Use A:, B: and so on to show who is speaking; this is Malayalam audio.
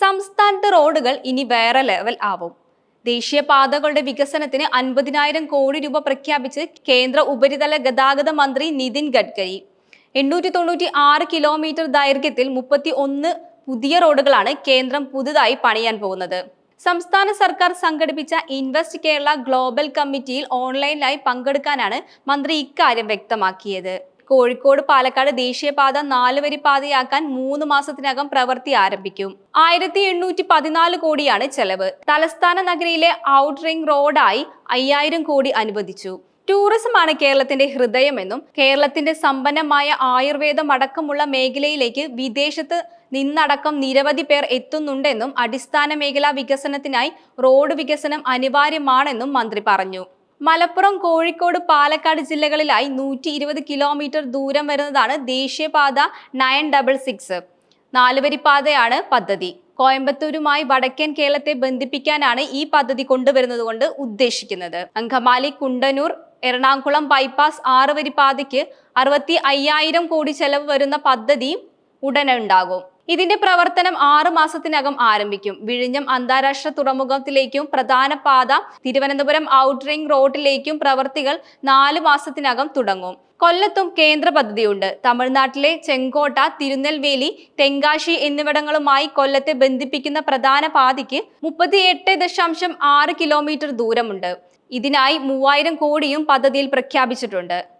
A: സംസ്ഥാനത്ത് റോഡുകൾ ഇനി വേറെ ലെവൽ ആവും. ദേശീയപാതകളുടെ വികസനത്തിന് അൻപതിനായിരം കോടി രൂപ പ്രഖ്യാപിച്ച് കേന്ദ്ര ഉപരിതല ഗതാഗത മന്ത്രി നിതിൻ ഗഡ്കരി. എണ്ണൂറ്റി തൊണ്ണൂറ്റി ആറ് കിലോമീറ്റർ ദൈർഘ്യത്തിൽ മുപ്പത്തി ഒന്ന് പുതിയ റോഡുകളാണ് കേന്ദ്രം പുതുതായി പണിയാൻ പോകുന്നത്. സംസ്ഥാന സർക്കാർ സംഘടിപ്പിച്ച ഇൻവെസ്റ്റ് കേരള ഗ്ലോബൽ കമ്മിറ്റിയിൽ ഓൺലൈനായി പങ്കെടുക്കാനാണ് മന്ത്രി ഇക്കാര്യം വ്യക്തമാക്കിയത്. കോഴിക്കോട് പാലക്കാട് ദേശീയപാത നാലുവരി പാതയാക്കാൻ മൂന്ന് മാസത്തിനകം പ്രവൃത്തി ആരംഭിക്കും. ആയിരത്തി എണ്ണൂറ്റി പതിനാല് കോടിയാണ് ചെലവ്. തലസ്ഥാന നഗരിയിലെ ഔട്ട് റിംഗ് റോഡായി അയ്യായിരം കോടി അനുവദിച്ചു. ടൂറിസമാണ് കേരളത്തിന്റെ ഹൃദയമെന്നും കേരളത്തിന്റെ സമ്പന്നമായ ആയുർവേദം അടക്കമുള്ള മേഖലയിലേക്ക് വിദേശത്ത് നിന്നടക്കം നിരവധി പേർ എത്തുന്നുണ്ടെന്നും അടിസ്ഥാന മേഖലാ വികസനത്തിനായി റോഡ് വികസനം അനിവാര്യമാണെന്നും മന്ത്രി പറഞ്ഞു. മലപ്പുറം കോഴിക്കോട് പാലക്കാട് ജില്ലകളിലായി നൂറ്റി ഇരുപത് കിലോമീറ്റർ ദൂരം വരുന്നതാണ് ദേശീയപാത നയൻ ഡബിൾ സിക്സ്. നാലുവരിപ്പാതയാണ് പദ്ധതി. കോയമ്പത്തൂരുമായി വടക്കൻ കേരളത്തെ ബന്ധിപ്പിക്കാനാണ് ഈ പദ്ധതി കൊണ്ടുവരുന്നത് കൊണ്ട് ഉദ്ദേശിക്കുന്നത്. അങ്കമാലി കുണ്ടനൂർ എറണാകുളം ബൈപ്പാസ് ആറുവരിപ്പാതയ്ക്ക് വരി പാതയ്ക്ക് അറുപത്തി അയ്യായിരം കോടി ചെലവ് വരുന്ന പദ്ധതി ഉടനെ ഉണ്ടാകും. ഇതിന്റെ പ്രവർത്തനം ആറു മാസത്തിനകം ആരംഭിക്കും. വിഴിഞ്ഞം അന്താരാഷ്ട്ര തുറമുഖത്തിലേക്കും പ്രധാന പാത തിരുവനന്തപുരം ഔട്ട് റിംഗ് റോഡിലേക്കും പ്രവർത്തികൾ നാല് മാസത്തിനകം തുടങ്ങും. കൊല്ലത്തും കേന്ദ്ര പദ്ധതിയുണ്ട്. തമിഴ്നാട്ടിലെ ചെങ്കോട്ട തിരുനെൽവേലി തെങ്കാശി എന്നിവിടങ്ങളുമായി കൊല്ലത്തെ ബന്ധിപ്പിക്കുന്ന പ്രധാന പാതയ്ക്ക് മുപ്പത്തിയെട്ട് ദശാംശം ആറ് കിലോമീറ്റർ ദൂരമുണ്ട്. ഇതിനായി മൂവായിരം കോടിയും പദ്ധതിയിൽ പ്രഖ്യാപിച്ചിട്ടുണ്ട്.